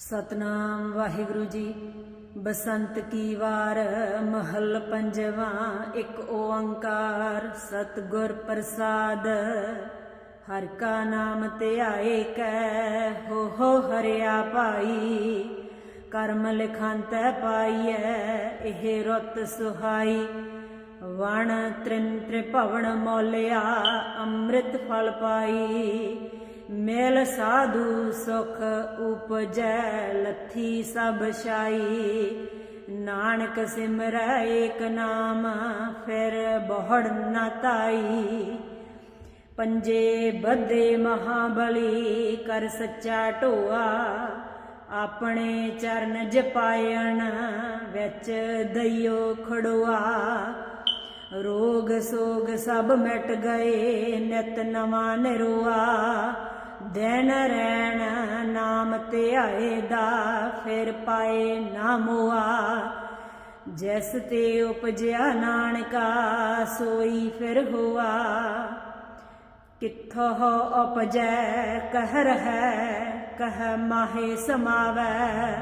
ਸਤਨਾਮ ਵਾਹਿਗੁਰੂ ਜੀ। ਬਸੰਤ ਕੀ ਵਾਰ, ਮਹਲ ਪੰਜਵਾ, ਇੱਕ ਓੰਕਾਰ, ਸਤਗੁਰ ਪ੍ਰਸਾਦ। ਹਰ ਕਾ ਨਾਮ ਧਿਆਏ ਕੈ, ਹੋ ਹੋ ਹਰਿਆ ਭਾਈ। ਕਰਮ ਲਿਖੰਤ ਪਾਈਐ, ਇਹ ਰਤ ਸੁਹਾਈ। ਵਣ ਤ੍ਰਿਨ ਤ੍ਰਿਭਵਨ ਮੋਲਿਆ, ਅੰਮ੍ਰਿਤ ਫਲ ਪਾਈ। ਮੇਲ ਸਾਧੂ ਸੁਖ ਉਪਜੈ ਲੱਥੀ ਸਭ ਛਾਈ। ਨਾਨਕ ਸਿਮਰੈ ਏਕ ਨਾਮ, ਫਿਰ ਬਹੁੜ ਨਾ ਤਾਈ। ਪੰਜੇ ਬੱਧੇ ਮਹਾਬਲੀ, ਕਰ ਸੱਚਾ ਢੋਆ। ਆਪਣੇ ਚਰਨ ਜਪਾਇਣ, ਵਿੱਚ ਦਈਓ ਖੜੋਆ। ਰੋਗ ਸੋਗ ਸਭ ਮਿਟ ਗਏ, ਨਿਤ ਨਵਾਂ ਨਿਰੋਆ। ਦਿਨ ਰਹਿਣ ਨਾਮ ਧਿਆਏ ਦਾ ਫਿਰ ਪਾਏ ਨਾ ਮੋਆ ਜਿਸ ਤੇ ਉਪਜਿਆ ਨਾਨਕਾ, ਸੋਈ ਫਿਰ ਹੋਆ। ਕਿੱਥੋਂ ਉਪਜੈ, ਕਹਿ ਹੈ ਕਹਿ ਮਾਹੇ ਸਮਾਵੈ।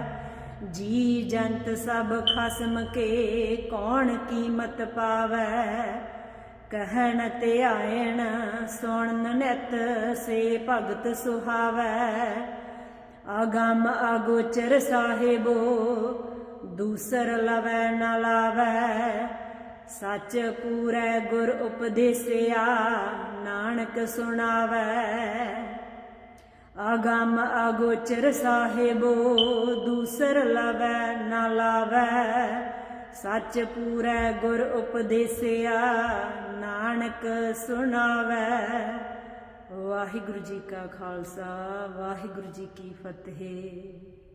ਜੀ ਜੰਤ ਸਭ ਖਸਮ ਕੇ, ਕੌਣ ਕੀਮਤ ਪਾਵੈ? ਕਹਿਣ ਤੇ ਆਇਣ, ਸੁਣਨ ਨਿਤ ਸੇ ਭਗਤ ਸੁਹਾਵੈ। ਅਗੰਮ ਅਗੋਚਰ ਸਾਹਿਬੋ, ਦੂਸਰ ਲਵੈ ਨ ਲਾਵੈ। ਸੱਚ ਪੂਰੈ ਗੁਰ ਉਪਦੇਸਿਆ, ਨਾਨਕ ਸੁਣਾਵੈ। ਅਗੰਮ ਅਗੋਚਰ ਸਾਹਿਬੋ, ਦੂਸਰ ਲਵੈ ਨ ਲਾਵੈ। ਸੱਚ ਪੂਰੈ ਗੁਰ ਉਪਦੇਸਿਆ ਨਾਨਕ ਸੁਣਾਵੈ। ਵਾਹਿਗੁਰੂ ਜੀ ਕਾ ਖਾਲਸਾ ਵਾਹਿਗੁਰੂ ਜੀ ਕੀ ਫਤਿਹ।